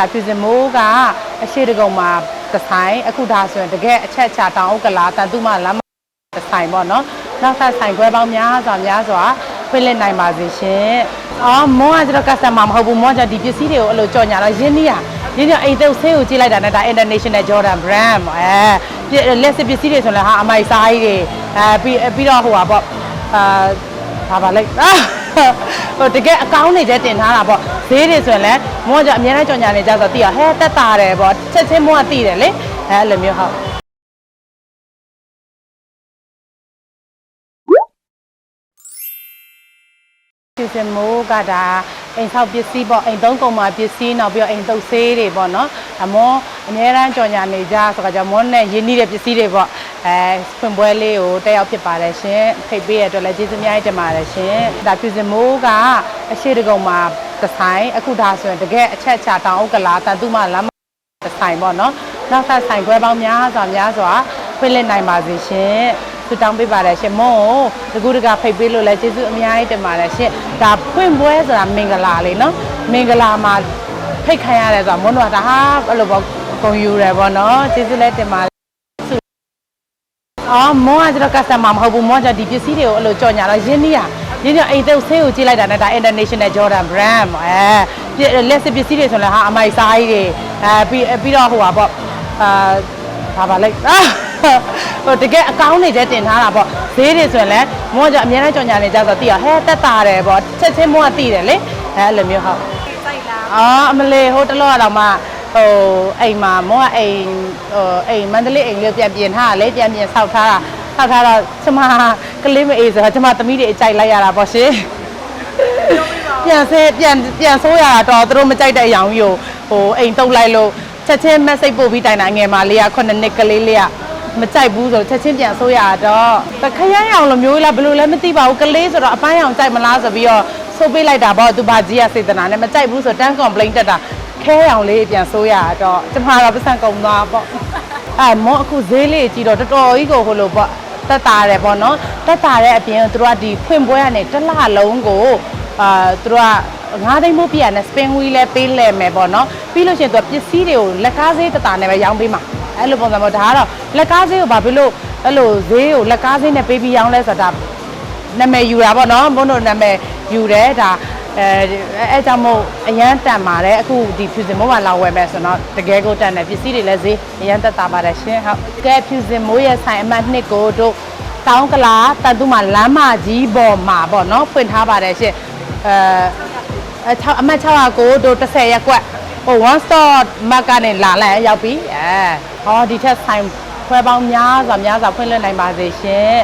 ဒါပြည်စင်မိုးကအရှိတကုံမှာဒီဇိုင်းအခုဒါဆိုရင်တကယ်အချက်ချတောင်ဥက္ကလာတန်တုမလမ်းမဒီဇိုင်းပေါ့နော်နောက်ထပ်ဆိုင်ခွဲပေါင်းများစွာများစွာဖွင့်လှစ်နိုင်ပါစေရှင်အော်မောကကျတော့ customer မဟုတ်ဘူးမောကဒီပစ္စည်းတွေကိုအဲ့လိုကြော်ညာတော့ရင်းနှီးရရင်းနှီးအိမ်တုပ်ဆေးကိုကြည့်လိုက်တာနဲ့ဒါ international Jordan brand ပေါ့အဲလက်စစ်ပစ္စည်းတွေဆိုလည်းဟာအမိုက်စားကြီးတွေအဲပြီးပြီးတော့ဟိုပါပေါ့အာဘာပါလိုက်အာဟိုတကယ်အကောင်းနေကျတင်ထားတာပေါ့ ဈေးတွေဆိုရင်လည်းမောကကြအများနဲ့ကြော်ညာနေကြဆိုတော့တီးရဟဲတက်တာတယ်ပေါ့ချက်ချင်းမောကတီးတယ်လေအဲအဲ့လိုမျိုးဟုတ်စီစမိုးကဒါအိမ်ဆောက်ပစ္စည်းပေါ့အိမ်သုံးကုန်မှာပစ္စည်းနောက်ပြီးတော့အိမ်သုတ်ဆေးတွေပေါ့နော်အမောအများရန်ကြော်ညာနေကြဆိုတော့ကြောင့်မောနဲ့ရင်းနှီးတဲ့ပစ္စည်းတွေပေါ့အဲဖွင့်ပွဲလေးကိုတက်ရောက်ဖြစ်ပါတယ်ရှင်ဖိတ်ပေးရတဲ့အတွက်လည်းကျေးဇူးအများကြီးတင်ပါတယ်ရှင်ဒါပြည်စမိုးကအရှိတကုံမှာ ဒီဇိုင်းအခုဒါဆိုရင်တကယ်အချက်ချတောင်ဥက္ကလာတန်တုမလမ်းမဒီဇိုင်းပေါ့နော်နောက်ထပ်ဆိုင်ခွဲပေါင်းများစွာများစွာဖွင့်လှစ်နိုင်ပါစေရှင်ဆုတောင်းပေးပါတယ်ရှင်မွန်းကိုတကူတကဖိတ်ပေးလို့လည်းကျေးဇူးအများကြီးတင်ပါတယ်ရှင်ဒါဖွင့်ပွဲဆိုတာမင်္ဂလာလေးနော်မင်္ဂလာမှာဖိတ်ခံရတယ်ဆိုတာမွန်းတော့ဒါဟာအဲ့လိုပေါ့ဂုံယူတယ်ပေါ့နော်ကျေးဇူးလည်းတင်ပါတယ်အော်မောကကျတော့ customer မဟုတ်ဘူးမောကဒီပစ္စည်းတွေကိုအဲ့လိုကြော်ညာတော့ရင်းနှီးရ ရင်းနှီးအိမ်တုပ်ဆေးကိုကြည့်လိုက်တာနဲ့ဒါ international Jordan brand ပေါ့အဲလက်စစ်ပစ္စည်းတွေဆိုလည်းဟာအမိုက်စားကြီးတွေအဲပြီးပြီးတော့ဟိုပါပေါ့အာဘာပါလိုက်အာဟိုတကယ်အကောင်းနေကျတင်ထားတာပေါ့ဈေးတွေဆိုရင်လည်းမောကကြအများနဲ့ကြော်ညာနေကြဆိုတော့တီးရဟဲတက်တာတယ်ပေါ့ချက်ချင်းမောကတီးတယ်လေအဲအဲ့လိုမျိုးဟုတ်စိုက်လားအော်အမလေးဟိုတလောကတော့မှဟိုအိမ်မှာမောကအိမ်ဟိုအိမ်မန္တလေးအိမ်လေးပြန်ပြင်ထားတာလေပြန်ပြင်ဆောက်ထားတာ ဆောက်ထားတော့ကျမကလေးမအေးဆိုတော့ကျမသမီးတွေအကြိုက်လိုက်ရတာပေါ့ရှင်ပြန်ဆဲပြန်ပြန်ဆိုးရတာတော့သူတို့မကြိုက်တဲ့အယောင်ကြီးကိုဟိုအိမ်တုတ်လိုက်လို့ချက်ချင်း message ပို့ပြီးတိုင်တာငယ်မလေးက9နှစ်ကလေးလေးကမကြိုက်ဘူးဆိုတော့ချက်ချင်းပြန်ဆိုးရတော့တခရမ်းအောင်လိုမျိုးလားဘယ်လိုလဲမသိပါဘူးကလေးဆိုတော့အပန်းအောင်ကြိုက်မလားဆိုပြီးတော့ဆိုးပေးလိုက်တာပေါ့သူဘာကြီးကစေတနာနဲ့မကြိုက်ဘူးဆိုတော့တန်း complaint တက်တာခဲအောင်လေးပြန်ဆိုးရတော့ကျမတော့ပတ်စံကုန်သွားပေါ့ အဲမောအခုဈေးလေးကြည့်တော့တော်တော်ကြီးကိုဟိုလိုပေါ့တက်တာတယ်ပေါ့နော်တက်တာတဲ့အပြင်သူတို့ကဒီဖွင့်ပွဲကနေတစ်လလုံးကိုအာသူတို့ကငါးသိန်းမို့ပြရနဲ့ spin wheel လဲပေးလဲမယ်ပေါ့နော်ပြီးလို့ရှိရင်သူကပစ္စည်းတွေကိုလက်ကားဈေးတတာနဲ့ပဲရောင်းပေးမှာအဲ့လိုပုံစံပေါ့ဒါကတော့လက်ကားဈေးကိုဘာဖြစ်လို့အဲ့လိုဈေးကိုလက်ကားဈေးနဲ့ပေးပြီးရောင်းလဲဆိုတာဒါနာမည်ယူတာပေါ့နော်ဘုန်းတို့နာမည်ယူတယ်ဒါ အဲအဲကြောင့်မို့အရန်တန်ပါတယ်အခုဒီဖြူစင်မိုးမှာလာဝယ်မယ်ဆိုတော့တကယ်ကိုတန်တယ်ပစ္စည်းတွေလည်းဈေးအရန်တက်တာပါတယ်ရှင်ဟုတ်ကဲဖြူစင်မိုးရဲ့ဆိုင်အမှတ်နှစ်ကိုတို့တောင်းကလာတန်တူမှာလမ်းမကြီးပေါ်မှာပေါ့နော်ဖွင့်ထားပါတယ်ရှင်အဲအဲ6အမှတ်6ကိုတို့30ရက်ကွက်ဟို one store mark ကနေလာလိုက်ရောက်ပြီအဲဟောဒီထက်ဆိုင်ခွဲပေါင်းများစွာများစွာဖွင့်လှစ်နိုင်ပါစေရှင်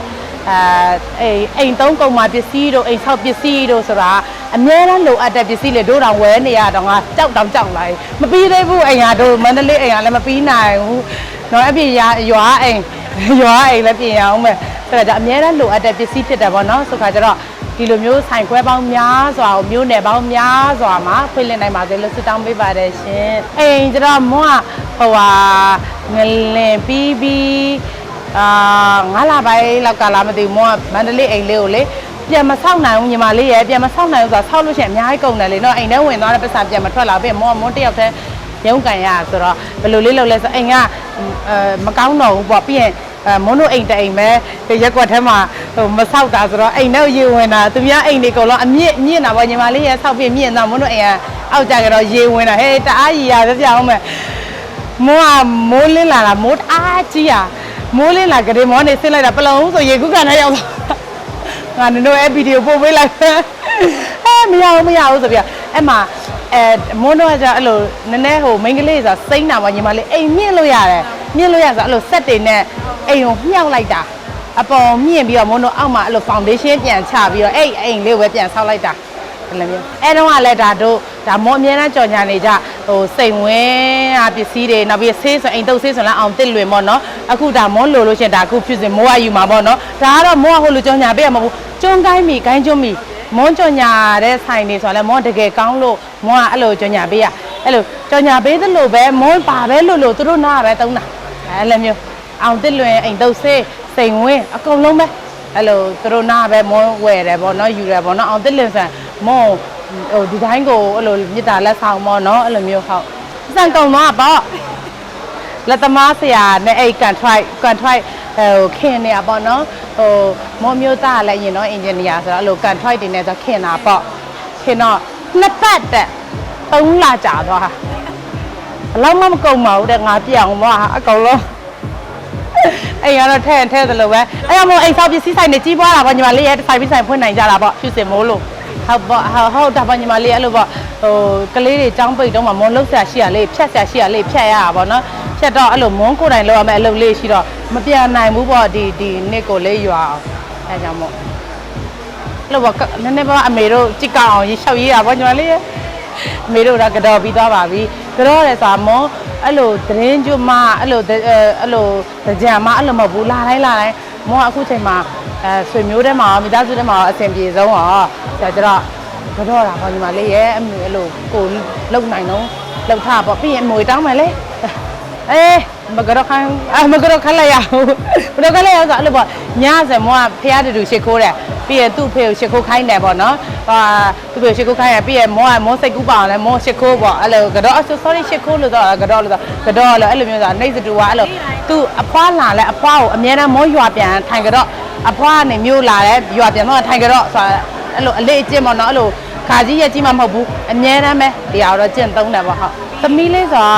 အဲအိမ်အိမ်သုံးကုန်မှာပစ္စည်းတို့အိမ်ဆောက်ပစ္စည်းတို့ဆိုတာအများအားလိုအပ်တဲ့ပစ္စည်းလေတို့တောင်ဝယ်နေရတော့ငါကြောက်တောင်ကြောက်လာပြီမပြီးသေးဘူးအိမ်ဟာတို့မန္တလေးအိမ်ဟာလည်းမပြီးနိုင်ဘူးတော့အပြင်ရွာရွာအိမ်ရွာအိမ်လည်းပြင်ရအောင်မယ်အဲ့ဒါကြောင့်အများအားလိုအပ်တဲ့ပစ္စည်းဖြစ်တယ်ဗောနော်ဆိုခါကျတော့ဒီလိုမျိုးဆိုင်ခွဲပေါင်းများစွာကိုမျိုးနယ်ပေါင်းများစွာမှာဖွင့်လှစ်နိုင်ပါစေလို့ဆုတောင်းပေးပါတယ်ရှင်အိမ်ကျတော့မွားဟိုဟာငလင်ပြီးပြီး အာငါးလပိုင်းလောက်ကလာမသိဘူးမွားမန္တလေးအိမ်လေးကိုလေပြန်မဆောက်နိုင်ဘူးညီမလေးရဲ့ပြန်မဆောက်နိုင်ဘူးဆိုတာဆောက်လို့ရှိရင်အများကြီးကုန်တယ်လေနော်အိမ်ထဲဝင်သွားတဲ့ပတ်စံပြန်မထွက်လာဘူးမွားမွန်းတစ်ယောက်တည်းရုံးကန်ရဆိုတော့ဘယ်လိုလေးလုပ်လဲဆိုအိမ်ကအဲမကောင်းတော့ဘူးပေါ့ပြီးရင်အဲမွန်းတို့အိမ်တအိမ်ပဲရက်ကွက်ထဲမှာဟိုမဆောက်တာဆိုတော့အိမ်တော့ရေဝင်တာသူများအိမ်တွေကုန်တော့အမြင့်မြင့်တာပေါ့ညီမလေးရဲ့ဆောက်ပြမြင့်တော့မွန်းတို့အိမ်ကအောက်ကြကြတော့ရေဝင်တာဟဲ့တအားကြီးရပြပြအောင်မယ်မိုးကမိုးလင်းလာတာမိုးတအားကြီးရ မိုးလင်းလာကြတယ်မောနေဆင်းလိုက်တာပလုံဆိုရေကူးကန်ထဲရောက်သွားငါတို့အဲ့ဗီဒီယိုပို့ပေးလိုက်အဲမရဘူးမရဘူးဆိုပြီးအဲ့မှာအဲမွန်းတော့ကအဲ့လိုနည်းနည်းဟိုမိန်းကလေးဆိုတာစိမ့်တာပေါ့ညီမလေးအိမ်မြင့်လို့ရတယ်မြင့်လို့ရဆိုအဲ့လိုဆက်တွေနဲ့အိမ်ကိုမြှောက်လိုက်တာအပေါ်မြင့်ပြီးတော့မွန်းတို့အောက်မှာအဲ့လို foundation ပြန်ချပြီးတော့အဲ့အိမ်လေးကိုပဲပြန်ဆောက်လိုက်တာအဲ့လိုမျိုးအဲ့တော့ကလည်းဒါတို့ဒါမောအများနဲ့ကြော်ညာနေကြ ဟိုစိန်ဝင်းအပစ္စည်းတွေနောက်ပြီးဆေးဆိုအိမ်တုပ်ဆေးဆိုလည်းအောင်တစ်လွင်ပေါ့နော်အခုဒါမောလိုလို့ရှရင်ဒါအခုဖြစ်စဉ်မိုးရယူမှာပေါ့နော်ဒါကတော့မောကဟိုလိုကြော်ညာပေးရမှာမဟုတ်ဘူးကျွန်းကိုင်းမီကိုင်းကျွန်းမီမွန်းကြော်ညာတဲ့ဆိုင်တွေဆိုတော့လည်းမောတကယ်ကောင်းလို့မောကအဲ့လိုကြော်ညာပေးရအဲ့လိုကြော်ညာပေးသလိုပဲမွန်းပါပဲလို့လို့သူတို့နားပဲတုံးတာအဲ့လိုမျိုးအောင်တစ်လွင်အိမ်တုပ်ဆေးစိန်ဝင်းအကုန်လုံးပဲအဲ့လိုသူတို့နာပဲမွန်းဝယ်တယ်ပေါ့နော်ယူတယ်ပေါ့နော်အောင်တစ်လင်ဆန်မွန်း ဟိုဒီတိုင်းကိုအဲ့လိုမြစ်တာလက်ဆောင်ပေါ့နော်အဲ့လိုမျိုးဟုတ်စံကုန်သွားပေါ့လက်သမားဆရာနဲ့အဲ့ကန်ထရိုက်ကန်ထရိုက်ဟိုခင်နေရပေါ့နော်ဟိုမောမျိုးသားလည်းရင်တော့အင်ဂျင်နီယာဆိုတော့အဲ့လိုကန်ထရိုက်တွေနဲ့ဆိုခင်တာပေါ့ခင်တော့နှစ်ပတ်တက်သုံးလကြာသွားဟာဘယ်လောက်မှမကုန်ပါဘူးတဲ့ငါပြောင်းသွားဟာအကုန်လုံးအဲ့ရတော့ထဲ့ထဲ့သလိုပဲအဲ့ရမို့အိမ်ဆောက်ပစ္စည်းဆိုင်တွေကြီးပွားတာပေါ့ညီမလေးရဲ့ဆိုင်ပစ္စည်းဆိုင်ဖွင့်နိုင်ကြတာပေါ့ဖြူစင်မိုးလို့ ဟုတ်ပေါ့ဟုတ်ဟုတ်တာပေါ့ညီမလေးအဲ့လိုပေါ့ဟိုကလေးတွေចောင်းပိတ်တော့မှမွန်လှုပ်ဆရာရှိရလေးဖြတ်ဆရာရှိရလေးဖြတ်ရတာပေါ့နော်ဖြတ်တော့အဲ့လိုမွန်ကိုယ်တိုင်လောက်ရမယ်အလုပ်လေးရှိတော့မပြန်နိုင်ဘူးပေါ့ဒီဒီနှစ်ကိုလေးရွာအောင်အဲ့ကြောင့်မို့အဲ့လိုပေါ့ကနည်းနည်းပေါ့အမေတို့ကြစ်ကောက်အောင်ရေလျှောက်ရေးတာပေါ့ညီမလေးရဲ့အမေတို့ကကတော့ပြီးသွားပါပြီကတော့တယ်ဆိုတာမွန်အဲ့လိုသတင်းကျွတ်မအဲ့လိုအဲအဲ့လိုကြံမအဲ့လိုမဟုတ်ဘူးလာတိုင်းလာတိုင်း မွန်ကအခုချိန်မှာအဲဆွေမျိုးထဲမှာမိသားစုထဲမှာအဆင်ပြေဆုံးอ่ะဆရာကျတော့ကတော့တာပေါ့ညီမလေးရဲ့အမေအဲ့လိုကိုလုံနိုင်တော့လုံထားပေါ့ပြီးရင်အမွေတောင်းမယ်လေ အေးမကတော့ခိုင်းအမကတော့ခက်လိုက်ရအောင်မကတော့ခက်လိုက်ရအောင်ဆိုအဲ့လိုပေါ့ညစမောကဖះတူတူရှ िख ိုးတယ် ပြီးရင်သူ့ဖေကိုရှ िख ိုးခိုင်းတယ်ပေါ့နော်ဟာသူ့ဖေကိုရှ िख ိုးခိုင်းရပြီးရင်မောကမောစိတ်ကူးပါအောင်လဲမောရှ िख ိုးပေါ့အဲ့လိုကတော့ sorry ရှ िख ိုးလို့တော့ကတော့လို့ကတော့လို့အဲ့လိုမျိုးဆိုနှိမ့်စတူကအဲ့လိုသူ့အဖွားလာလဲအဖွားကိုအမြဲတမ်းမောရွာပြန်ထိုင်ကတော့အဖွားကနေမျိုးလာလဲရွာပြန်တော့ထိုင်ကတော့ဆိုတာအဲ့လိုအလေးအကျင့်ပေါ့နော်အဲ့လိုခါကြီးရဲ့ကြီးမှမဟုတ်ဘူးအမြဲတမ်းပဲတရားတော့ကျင့်သုံးတယ်ပေါ့ဟုတ်သမီးလေးဆိုတာ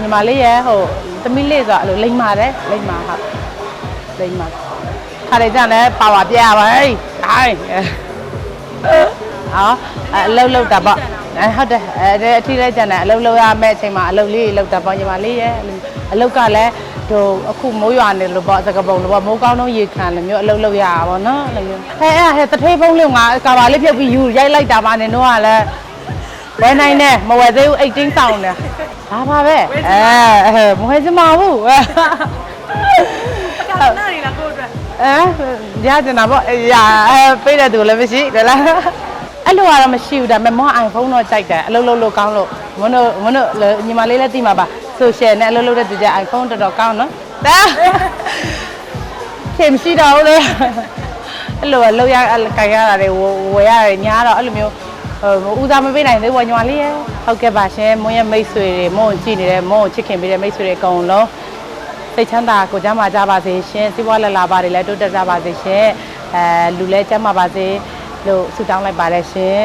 ညီမလေးရဲ့ဟို သမီးလေးဆိုအဲ့လိုလိမ့်ပါတယ်လိမ့်ပါဟုတ်လိမ့်ပါခါလေးကြတယ်ပါဝါပြရပါဟဲ့ ဟိုင်းဟောအလုံးလုံးတာပေါ့အဲဟုတ်တယ်အဲအထီးလေးကြတယ်အလုံးလုံးရမယ့်အချိန်မှာအလုံးလေးလောက်တာပေါ့ညီမလေးရဲ့အလုံးကလည်းဟိုအခုမိုးရွာနေလို့ပေါ့စကပုံလို့ပေါ့မိုးကောင်းတော့ရေခံလို့မျိုးအလုံးလုံးရတာပေါ့နော်အဲ့လိုမျိုးဟဲ့အဲ့ဟဲ့တထေးဖုံးလေးငါကာဘာလေးဖြုတ်ပြီးယူရိုက်လိုက်တာပါနေတော့ကလည်းဝယ်နိုင်တယ်မဝယ်သေးဘူး18ဆောင်းတယ်ဒါပါပဲအဲမဝယ်စမဘူးကာနာရီလားကို အတွက်အဲရကျင်တာပေါ့ရအဲပိတ်တဲ့သူလည်းမရှိတယ်လားအဲ့လိုကတော့မရှိဘူးဒါပေမဲ့မော iPhone တော့ကြိုက်တယ်အလုပ်လုပ်လို့ကောင်းလို့မွန်းတို့မွန်းတို့ညီမလေးလည်းသိမှာပါ social နဲ့အလုပ်လုပ်တဲ့သူကျ iPhone တော်တော်ကောင်းနော်ဒါခင်မရှိတော့ဘူးလေအဲ့လိုလောက်ရကြိုင်ရတာတွေဝယ်ရတယ်ညားတော့အဲ့လိုမျိုးဟိုဦးစားမပေးနိုင်သေးဘူးညီမလေးရဲ့ဟုတ်ကဲ့ပါရှင်မွန်းရဲ့မိတ်ဆွေတွေမွန်းကိုကြည့်နေတဲ့မွန်းကိုချစ်ခင်ပေးတဲ့မိတ်ဆွေတွေအကုန်လုံး စိတ်ချမ်းသာကိုကျမ်းမာကြပါစေရှင်စီးပွားလက်လာပါတွေလည်းတိုးတက်ကြပါစေရှင်အဲလူလည်းကျမ်းမာပါစေလို့ဆုတောင်းလိုက်ပါတယ်ရှင်